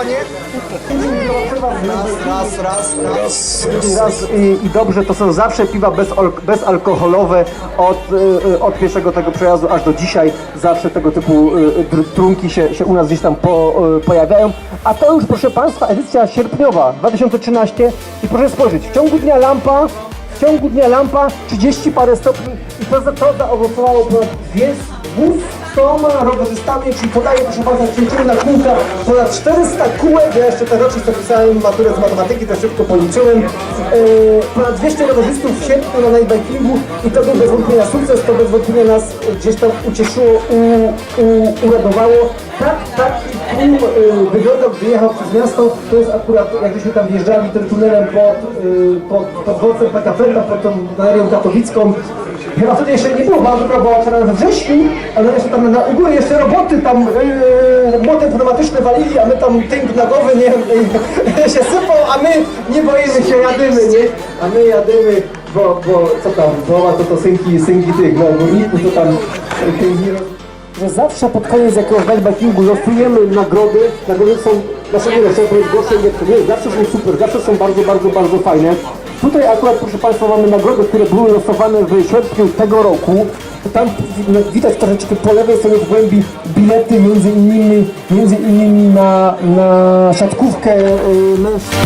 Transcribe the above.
panie? Raz, raz, raz. Raz, raz. raz i, i dobrze, to są zawsze piwa bezalkoholowe od, e, e, od pierwszego tego przejazdu aż do dzisiaj. Zawsze tego typu e, trunki się, się u nas gdzieś tam po, pojawiają. A to już, proszę Państwa, edycja sierpniowa 2013 i proszę spojrzeć, w ciągu dnia lampa w ciągu dnia lampa 30 parę stopni i to, to zaowocowało ponad 200 rowerzystami, czyli podaję proszę Państwa, ćwiczymy na kółka ponad 400 kółek, ja jeszcze ten rocznik zapisałem maturę z matematyki, to szybko policzyłem. E, ponad 200 rowerzystów w sierpniu na nightbikingu i to był bez wątpienia sukces, to bez wątpienia nas gdzieś tam ucieszyło, u, u, uradowało. Tak, taki tłum y, wyglądał, gdy jechał przez miasto. To jest akurat, jak tam wjeżdżali tym tunelem pod, y, pod, pod dworcem PKP, pod tą galerią katowicką. Chyba wtedy jeszcze nie było, bardzo była otwarta we wrześniu, ale jeszcze tam na, u góry jeszcze roboty tam yy, młotem pneumatyczne walili, a my tam tynk na nie, y, się sypał, a my nie boimy się, jadymy, nie? A my jadymy, bo, bo co tam, woła to to synki, synki tych, no górników, to tam yy, że zawsze pod koniec jakiegoś bikebackingu losujemy nagrody. Nagrody są, znaczy nie, chciałem powiedzieć gorsze lepsze. Nie, zawsze są super, zawsze są bardzo, bardzo, bardzo fajne. Tutaj akurat, proszę Państwa, mamy nagrody, które były losowane w sierpniu tego roku. Tam wi- widać troszeczkę po lewej stronie w głębi bilety między innymi, między innymi na, na siatkówkę yy, mężczyzn.